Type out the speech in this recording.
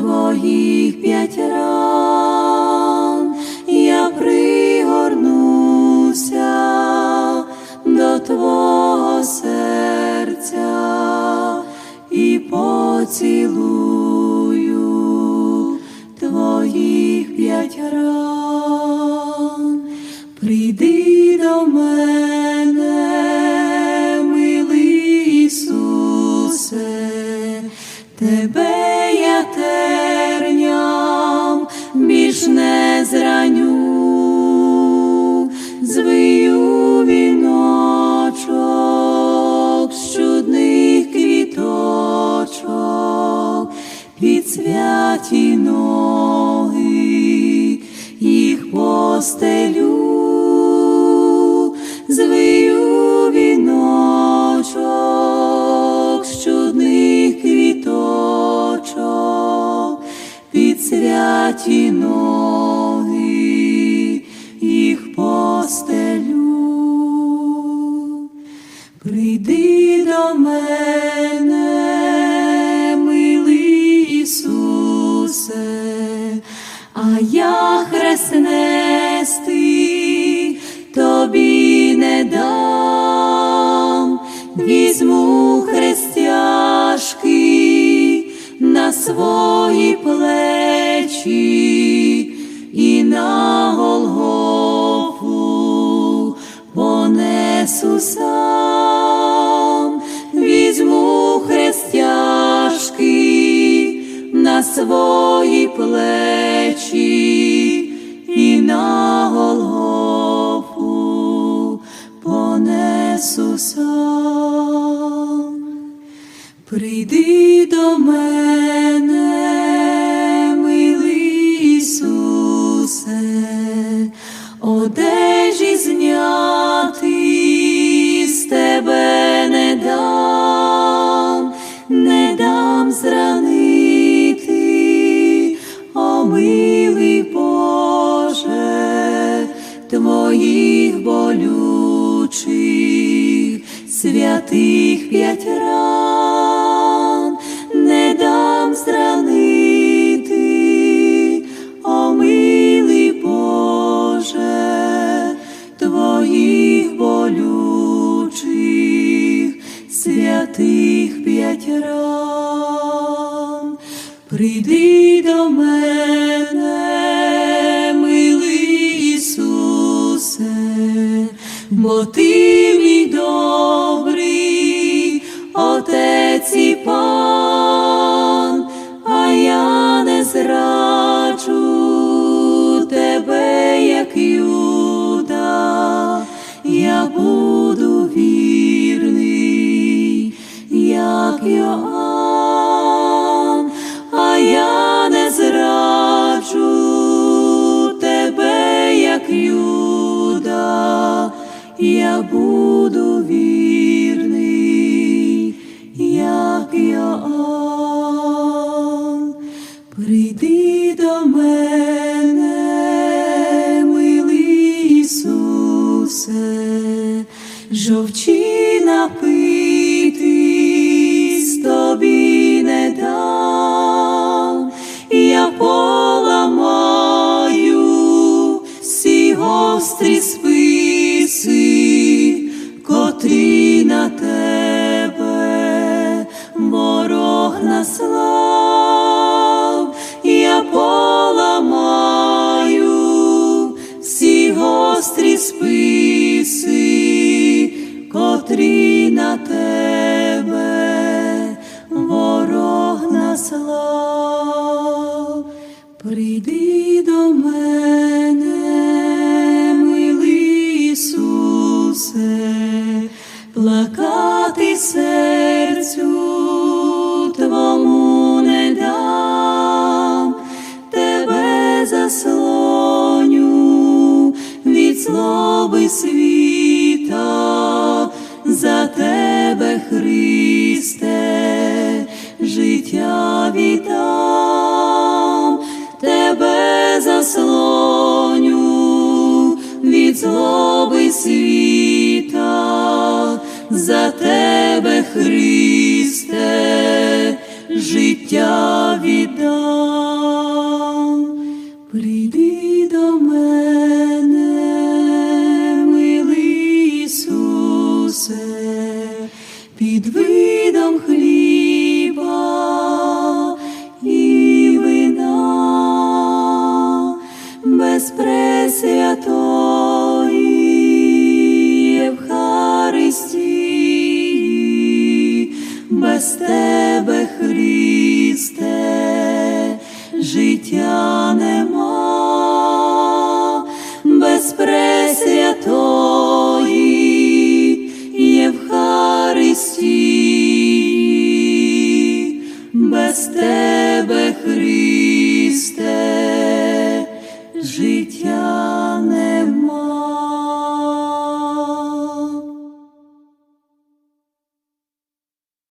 твоїх п'ять ран, квіточок під святі ноги їх постелю, звию віночок з чудних квіточок під святі ноги їх постелю. Не дам, візьму хрестяшки на свої плечі і на Голгофу понесу сам, візьму хрестяшки на свої плечі і на Голгофу понесу. Прийди до мене, милий Ісусе, одежі зняти з тебе не дам, не дам зранити, о милий Боже, твоїх болючих святих п'ять ран, не дам зранити, о милий Боже, твоїх болючих святих п'ять ран. Прийди до мене, бо ти мій добрий Отець і Пан, а я не зраджу тебе, як Юда, я буду я буду вірний, як Йоанн. Прийди до мене, милий Ісусе, жовчі напитись тобі не дам, я поламаю всі гострі наслав, я поламаю всі гострі списи, котрі на тебе ворог наслав. Прийди до мене, заслоню від злоби світа, за тебе, Христе, життя віддам, тебе заслоню від злоби світа, за тебе, Христе, життя віддам. Під видом хліба Христе, життя.